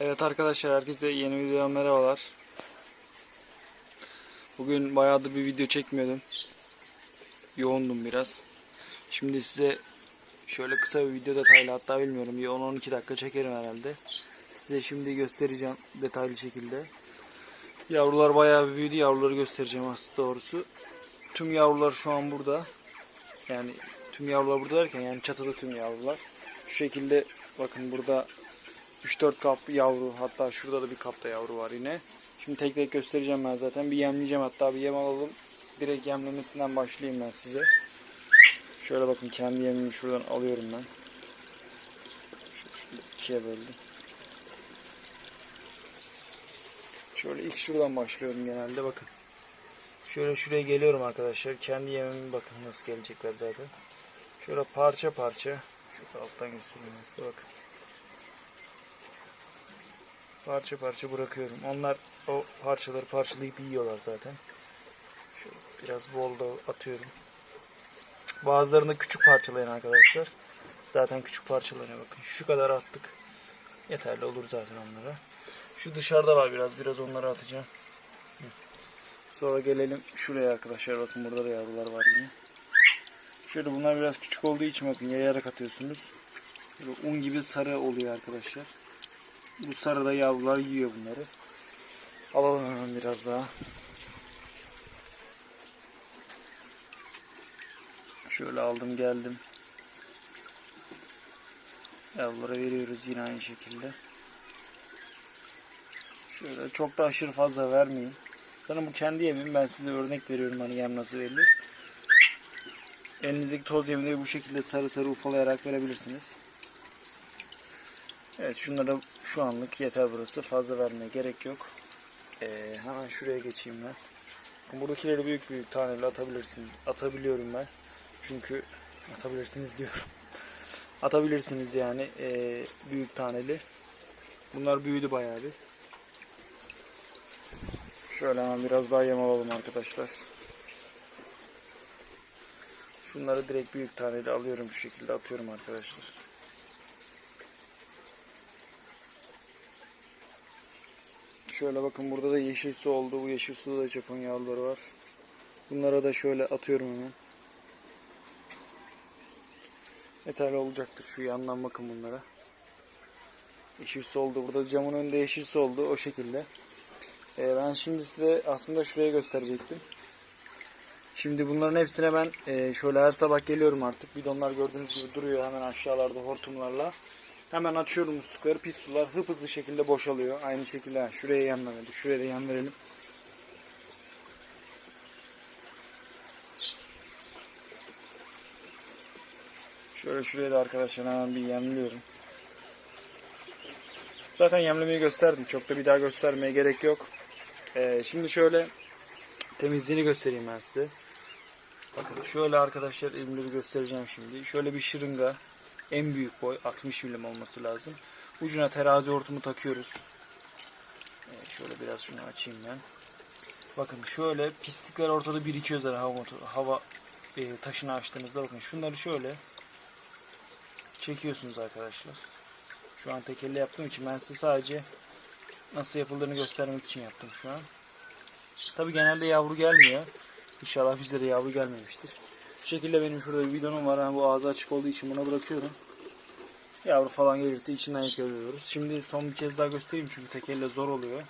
Evet arkadaşlar herkese yeni videoya merhabalar. Bugün bayağıdır bir video çekmiyordum. Yoğundum biraz. Şimdi size şöyle kısa bir video detaylı hatta bilmiyorum bir 10-12 dakika çekerim herhalde. Size şimdi göstereceğim detaylı şekilde. Yavrular bayağı bir büyüdü. Yavruları göstereceğim aslında doğrusu. Tüm yavrular şu an burada. Yani tüm yavrular burada derken yani çatıda tüm yavrular. Şu şekilde bakın burada 3-4 kap yavru hatta şurada da bir kapta yavru var yine. Şimdi tek tek göstereceğim ben zaten. Bir yemleyeceğim hatta bir yem alalım. Direkt yemlemesinden başlayayım ben size. Şöyle bakın kendi yemimi şuradan alıyorum ben. Şöyle ikiye böldüm. Şöyle ilk şuradan başlıyorum genelde bakın. Şöyle şuraya geliyorum arkadaşlar. Kendi yemimi bakın nasıl gelecekler zaten. Şöyle parça parça. Şöyle alttan göstereyim size bakın. Parça parça bırakıyorum. Onlar o parçaları parçalayıp yiyorlar zaten. Şöyle biraz bol da atıyorum. Bazılarını küçük parçalayın arkadaşlar. Zaten küçük parçalarına bakın. Şu kadar attık. Yeterli olur zaten onlara. Şu dışarıda var biraz. Biraz onları atacağım. Sonra gelelim şuraya arkadaşlar. Bakın burada da yavrular var yine. Şöyle bunlar biraz küçük olduğu için bakın yayarak atıyorsunuz. Böyle un gibi sarı oluyor arkadaşlar. Bu sarıda yavrular yiyor bunları. Alalım hemen biraz daha. Şöyle aldım geldim. Yavrulara veriyoruz yine aynı şekilde. Şöyle çok da aşırı fazla vermeyin. Sana bu kendi yemim. Ben size örnek veriyorum hani yem nasıl verilir. Elinizdeki toz yemini bu şekilde sarı sarı ufalayarak verebilirsiniz. Evet şunlara şu anlık yeter burası. Fazla vermeye gerek yok. Ee, hemen şuraya geçeyim ben. Buradakileri büyük büyük taneyle atabilirsin. Atabiliyorum ben. Çünkü atabilirsiniz diyorum. Atabilirsiniz yani ee, büyük taneli. Bunlar büyüdü bayağı bir. Şöyle hemen biraz daha yem alalım arkadaşlar. Şunları direkt büyük taneyle alıyorum şu şekilde atıyorum arkadaşlar. Şöyle bakın burada da yeşil su oldu. Bu yeşil suda da Japon yavruları var. Bunlara da şöyle atıyorum hemen. Yeterli olacaktır. Şu yandan bakın bunlara. Yeşil su oldu. Burada camın önünde yeşil su oldu. O şekilde. Ee, ben şimdi size aslında şuraya gösterecektim. Şimdi bunların hepsine ben e, şöyle her sabah geliyorum artık. Bidonlar gördüğünüz gibi duruyor hemen aşağılarda hortumlarla. Hemen açıyorum muslukları. Pis sular hıp hızlı şekilde boşalıyor. Aynı şekilde şuraya yem verelim. Şuraya da yem verelim. Şöyle şuraya da arkadaşlar hemen bir yemliyorum. Zaten yemlemeyi gösterdim. Çok da bir daha göstermeye gerek yok. Ee, şimdi şöyle temizliğini göstereyim ben size. Bakın şöyle arkadaşlar elimde göstereceğim şimdi. Şöyle bir şırınga. En büyük boy 60 milim olması lazım. Ucuna terazi hortumu takıyoruz. Ee, şöyle biraz şunu açayım ben. Bakın şöyle pislikler ortada birikiyor zaten hava, motoru, hava e, taşını açtığınızda bakın şunları şöyle çekiyorsunuz arkadaşlar. Şu an tek elle yaptığım için ben size sadece nasıl yapıldığını göstermek için yaptım şu an. Tabi genelde yavru gelmiyor. İnşallah bizlere yavru gelmemiştir. Bu şekilde benim şurada bir bidonum var. Yani bu ağzı açık olduğu için buna bırakıyorum. Yavru falan gelirse içinden yakalıyoruz. Şimdi son bir kez daha göstereyim çünkü tek elle zor oluyor.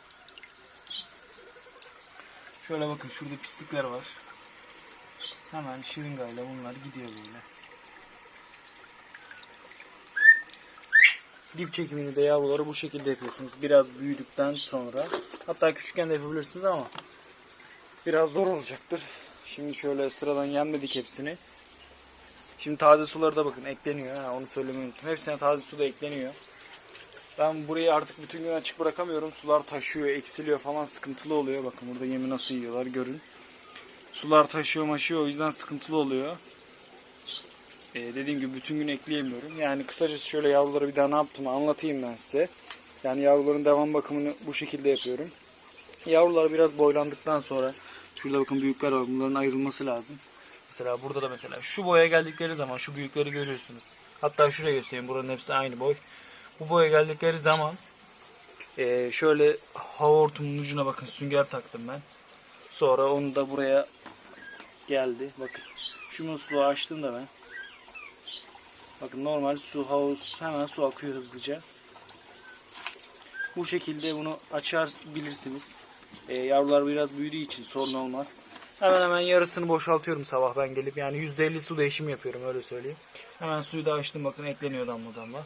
Şöyle bakın şurada pislikler var. Hemen şırıngayla bunlar gidiyor böyle. Dip çekimini de yavruları bu şekilde yapıyorsunuz. Biraz büyüdükten sonra. Hatta küçükken de yapabilirsiniz ama biraz zor olacaktır. Şimdi şöyle sıradan yenmedik hepsini. Şimdi taze suları da bakın ekleniyor. Ha, onu söylemeyi unuttum. Hepsine taze su da ekleniyor. Ben burayı artık bütün gün açık bırakamıyorum. Sular taşıyor, eksiliyor falan sıkıntılı oluyor. Bakın burada yemi nasıl yiyorlar görün. Sular taşıyor maşıyor o yüzden sıkıntılı oluyor. Ee, dediğim gibi bütün gün ekleyemiyorum. Yani kısacası şöyle yavruları bir daha ne yaptığımı anlatayım ben size. Yani yavruların devam bakımını bu şekilde yapıyorum. Yavrular biraz boylandıktan sonra şurada bakın büyükler var. Bunların ayrılması lazım. Mesela burada da mesela şu boya geldikleri zaman şu büyükleri görüyorsunuz. Hatta şuraya göstereyim. Buranın hepsi aynı boy. Bu boya geldikleri zaman Ee, şöyle hava hortumunun ucuna bakın sünger taktım ben. Sonra onu da buraya geldi. Bakın şu musluğu açtım da ben. Bakın normal su havuz hemen su akıyor hızlıca. Bu şekilde bunu açar bilirsiniz. Ee, yavrular biraz büyüdüğü için sorun olmaz. Hemen hemen yarısını boşaltıyorum sabah ben gelip yani %50 su değişimi yapıyorum öyle söyleyeyim. Hemen suyu da açtım bakın ekleniyor damla damla.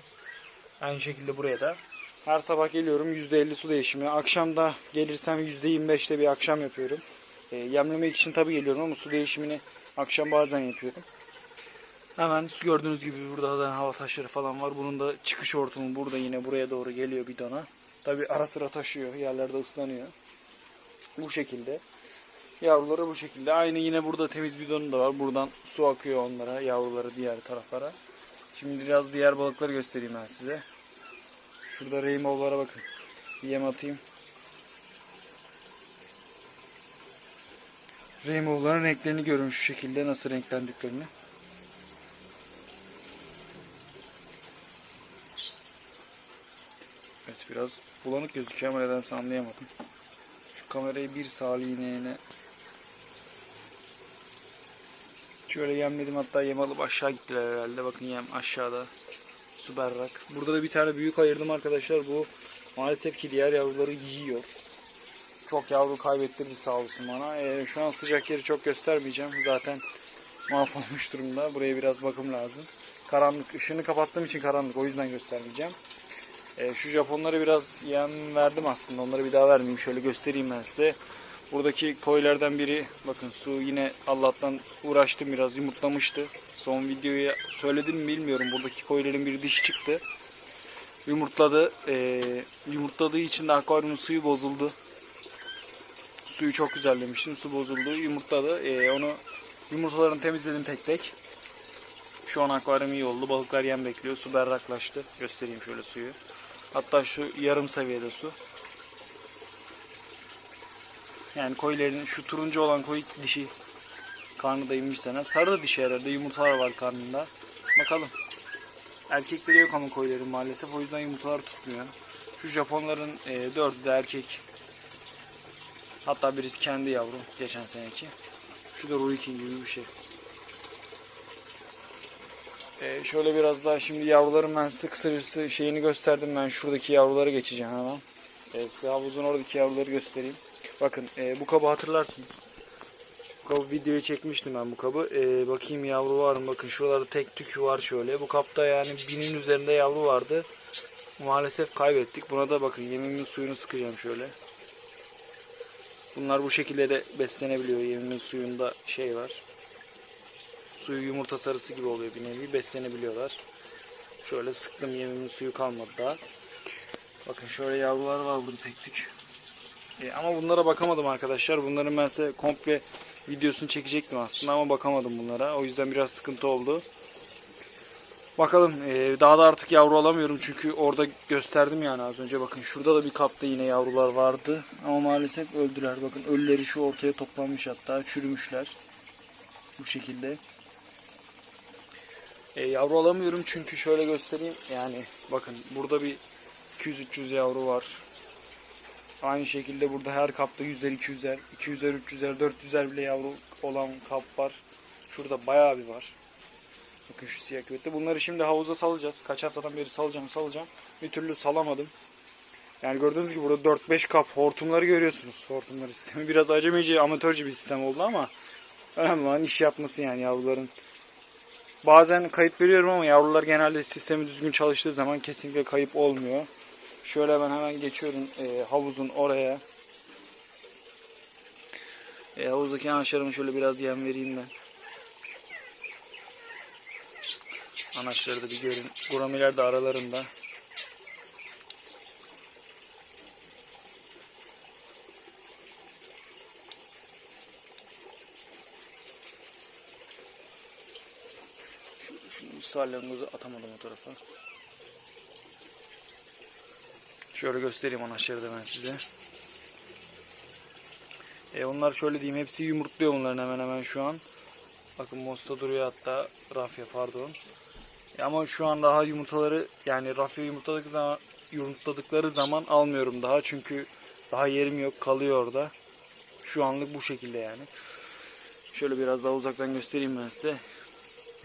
Aynı şekilde buraya da. Her sabah geliyorum %50 su değişimi. Akşamda gelirsem %25'te bir akşam yapıyorum. E, yemlemek için tabii geliyorum ama su değişimini akşam bazen yapıyorum. Hemen gördüğünüz gibi burada da hava taşları falan var. Bunun da çıkış hortumu burada yine buraya doğru geliyor bidona. Tabii ara sıra taşıyor. Yerlerde ıslanıyor. Bu şekilde. Yavruları bu şekilde. Aynı yine burada temiz bidonu da var. Buradan su akıyor onlara, yavruları diğer taraflara. Şimdi biraz diğer balıkları göstereyim ben size. Şurada rainbow'lara bakın. Bir yem atayım. Rainbow'ların renklerini görün şu şekilde nasıl renklendiklerini. Evet biraz bulanık gözüküyor ama nedense anlayamadım. Kamerayı bir sağlığına Şöyle yemledim hatta yem alıp aşağı gittiler herhalde. Bakın yem aşağıda. Su berrak. Burada da bir tane büyük ayırdım arkadaşlar. Bu maalesef ki diğer yavruları yiyor. Çok yavru kaybettirdi sağ olsun bana. Ee, şu an sıcak yeri çok göstermeyeceğim. Zaten mahvolmuş durumda. Buraya biraz bakım lazım. Karanlık. ışığını kapattığım için karanlık. O yüzden göstermeyeceğim. Ee, şu Japonlara biraz yem verdim aslında. Onları bir daha vermeyeyim. Şöyle göstereyim ben size. Buradaki koylardan biri bakın su yine Allah'tan uğraştım biraz yumurtlamıştı. Son videoya söyledim mi bilmiyorum. Buradaki koyların bir dişi çıktı. Yumurtladı. Ee, yumurtladığı için de akvaryumun suyu bozuldu. Suyu çok güzellemiştim. Su bozuldu. Yumurtladı. Ee, onu yumurtalarını temizledim tek tek. Şu an akvaryum iyi oldu. Balıklar yem bekliyor. Su berraklaştı. Göstereyim şöyle suyu. Hatta şu yarım seviyede su. Yani koyların şu turuncu olan koyu dişi karnı da inmiş sene. Sarı da dişi herhalde yumurtalar var karnında. Bakalım. Erkekleri yok ama koyların maalesef o yüzden yumurtalar tutmuyor. Şu Japonların e, dördü de erkek. Hatta birisi kendi yavru geçen seneki. Şu da Ruikin gibi bir şey. E, şöyle biraz daha şimdi yavruların ben size kısacası şeyini gösterdim. Ben şuradaki yavruları geçeceğim hemen. E, size havuzun oradaki yavruları göstereyim. Bakın e, bu kabı hatırlarsınız. Bu kabı videoyu çekmiştim ben bu kabı. E, bakayım yavru var mı? Bakın şuralarda tek tükü var şöyle. Bu kapta yani binin üzerinde yavru vardı. Maalesef kaybettik. Buna da bakın yemimin suyunu sıkacağım şöyle. Bunlar bu şekilde de beslenebiliyor. Yemimin suyunda şey var. Suyu yumurta sarısı gibi oluyor bir nevi. Beslenebiliyorlar. Şöyle sıktım yemimin suyu kalmadı daha. Bakın şöyle yavrular var burada tek tük. E, ama bunlara bakamadım arkadaşlar. Bunların ben size komple videosunu çekecektim aslında ama bakamadım bunlara. O yüzden biraz sıkıntı oldu. Bakalım e, daha da artık yavru alamıyorum çünkü orada gösterdim yani az önce. Bakın şurada da bir kapta yine yavrular vardı. Ama maalesef öldüler. Bakın ölüleri şu ortaya toplanmış hatta çürümüşler. Bu şekilde. E, yavru alamıyorum çünkü şöyle göstereyim. Yani bakın burada bir 200-300 yavru var. Aynı şekilde burada her kapta 100'er, 200'er, 200'er, 300'er, 400'er bile yavru olan kap var. Şurada bayağı bir var. Bakın şu siyah küvette. Bunları şimdi havuza salacağız. Kaç haftadan beri salacağım salacağım. Bir türlü salamadım. Yani gördüğünüz gibi burada 4-5 kap hortumları görüyorsunuz. Hortumları sistemi. Biraz acemice, amatörce bir sistem oldu ama önemli olan iş yapması yani yavruların. Bazen kayıp veriyorum ama yavrular genelde sistemi düzgün çalıştığı zaman kesinlikle kayıp olmuyor. Şöyle ben hemen geçiyorum e, havuzun oraya. E, havuzdaki anaçlarıma şöyle biraz yem vereyim ben. Anaçları da bir görün. Guramiler de aralarında. Salyangozu atamadım o tarafa. Şöyle göstereyim anaçları da ben size. E onlar şöyle diyeyim hepsi yumurtluyor bunların hemen hemen şu an. Bakın Mosta duruyor hatta Rafya pardon. E ama şu an daha yumurtaları yani Rafya yumurtladığı zaman yumurtladıkları zaman almıyorum daha çünkü daha yerim yok kalıyor orada. Şu anlık bu şekilde yani. Şöyle biraz daha uzaktan göstereyim ben size.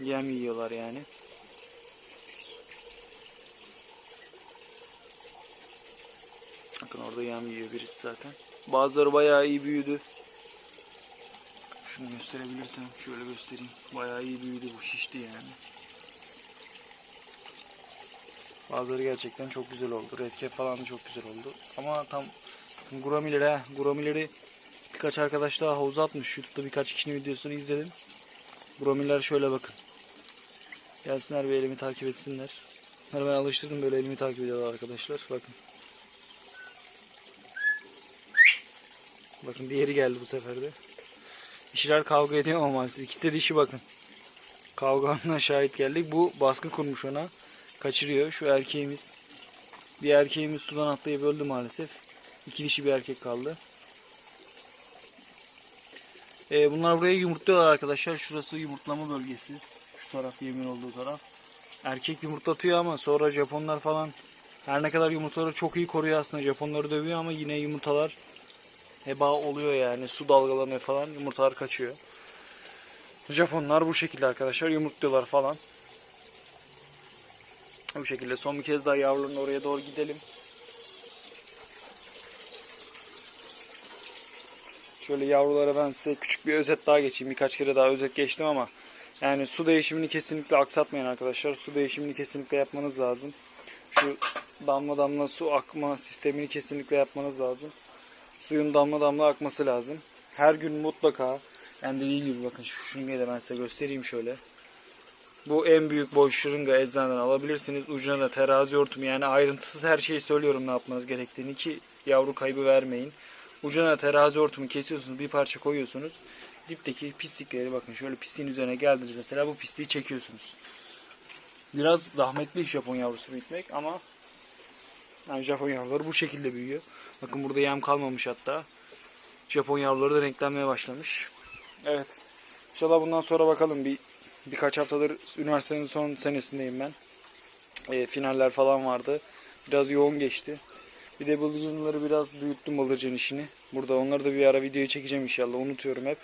Yem yiyorlar yani. Bakın orada yem yiyor birisi zaten. Bazıları bayağı iyi büyüdü. Şunu gösterebilirsem şöyle göstereyim. Bayağı iyi büyüdü bu şişti yani. Bazıları gerçekten çok güzel oldu. Redkep falan da çok güzel oldu. Ama tam Guramileri ha. Guramileri birkaç arkadaş daha havuza atmış. Youtube'da birkaç kişinin videosunu izledim. Guramiler şöyle bakın. Gelsinler bir elimi takip etsinler. Bunları ben alıştırdım böyle elimi takip ediyorlar arkadaşlar. Bakın. Bakın diğeri geldi bu sefer de. Dişiler kavga ediyor ama maalesef. İkisi de dişi bakın. Kavganına şahit geldik. Bu baskı kurmuş ona. Kaçırıyor. Şu erkeğimiz. Bir erkeğimiz sudan atlayıp öldü maalesef. İki dişi bir erkek kaldı. Ee, bunlar buraya yumurtluyorlar arkadaşlar. Şurası yumurtlama bölgesi. Şu taraf yemin olduğu taraf. Erkek yumurtlatıyor ama sonra Japonlar falan her ne kadar yumurtaları çok iyi koruyor aslında. Japonları dövüyor ama yine yumurtalar heba oluyor yani. Su dalgalanıyor falan. Yumurtalar kaçıyor. Japonlar bu şekilde arkadaşlar yumurtluyorlar falan. Bu şekilde son bir kez daha yavruların oraya doğru gidelim. Şöyle yavrulara ben size küçük bir özet daha geçeyim. Birkaç kere daha özet geçtim ama yani su değişimini kesinlikle aksatmayın arkadaşlar. Su değişimini kesinlikle yapmanız lazım. Şu damla damla su akma sistemini kesinlikle yapmanız lazım. Suyun damla damla akması lazım. Her gün mutlaka yani dediğim gibi bakın şu şırıngayı da ben size göstereyim şöyle. Bu en büyük boy şırınga eczaneden alabilirsiniz. Ucuna da terazi örtümü yani ayrıntısız her şeyi söylüyorum ne yapmanız gerektiğini ki yavru kaybı vermeyin. Ucuna terazi örtümü kesiyorsunuz bir parça koyuyorsunuz. Dipteki pislikleri bakın şöyle pisliğin üzerine geldiniz mesela bu pisliği çekiyorsunuz. Biraz zahmetli iş Japon yavrusu büyütmek ama yani Japon yavruları bu şekilde büyüyor. Bakın burada yem kalmamış hatta. Japon yavruları da renklenmeye başlamış. Evet. İnşallah bundan sonra bakalım bir birkaç haftadır üniversitenin son senesindeyim ben. E, finaller falan vardı. Biraz yoğun geçti. Bir de bıldırcınları biraz büyüttüm bıldırcın işini. Burada onları da bir ara videoyu çekeceğim inşallah. Unutuyorum hep.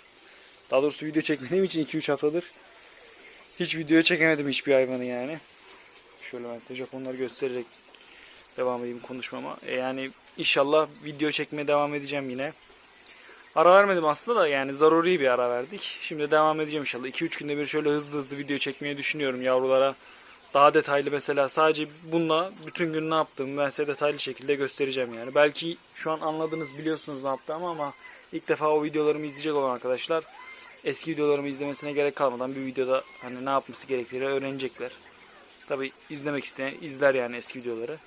Daha doğrusu video çekmediğim için 2-3 haftadır hiç video çekemedim hiçbir hayvanı yani. Şöyle ben size Japonları göstererek devam edeyim konuşmama. E yani inşallah video çekmeye devam edeceğim yine. Ara vermedim aslında da yani zaruri bir ara verdik. Şimdi devam edeceğim inşallah. 2-3 günde bir şöyle hızlı hızlı video çekmeyi düşünüyorum yavrulara. Daha detaylı mesela sadece bununla bütün gün ne yaptığımı ben size detaylı şekilde göstereceğim yani. Belki şu an anladınız biliyorsunuz ne yaptığımı ama ilk defa o videolarımı izleyecek olan arkadaşlar eski videolarımı izlemesine gerek kalmadan bir videoda hani ne yapması gerektiğini öğrenecekler. Tabi izlemek isteyen izler yani eski videoları.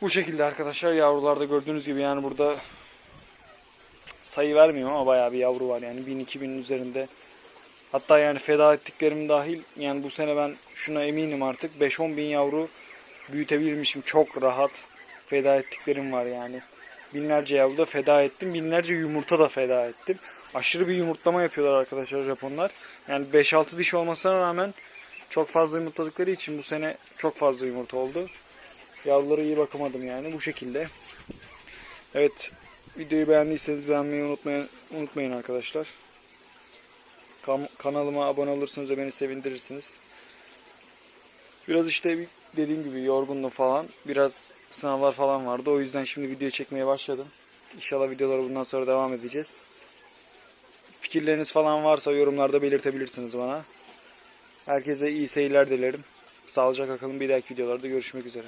Bu şekilde arkadaşlar yavrularda gördüğünüz gibi yani burada sayı vermiyorum ama bayağı bir yavru var yani 1000-2000'in üzerinde. Hatta yani feda ettiklerim dahil yani bu sene ben şuna eminim artık 5-10 bin yavru büyütebilmişim çok rahat feda ettiklerim var yani. Binlerce yavru da feda ettim. Binlerce yumurta da feda ettim. Aşırı bir yumurtlama yapıyorlar arkadaşlar Japonlar. Yani 5-6 diş olmasına rağmen çok fazla yumurtladıkları için bu sene çok fazla yumurta oldu. Yavrulara iyi bakamadım yani bu şekilde. Evet videoyu beğendiyseniz beğenmeyi unutmayın, unutmayın arkadaşlar. Kan- kanalıma abone olursanız da beni sevindirirsiniz. Biraz işte dediğim gibi yorgundum falan. Biraz sınavlar falan vardı. O yüzden şimdi video çekmeye başladım. İnşallah videolara bundan sonra devam edeceğiz. Fikirleriniz falan varsa yorumlarda belirtebilirsiniz bana. Herkese iyi seyirler dilerim. Sağlıcakla kalın. Bir dahaki videolarda görüşmek üzere.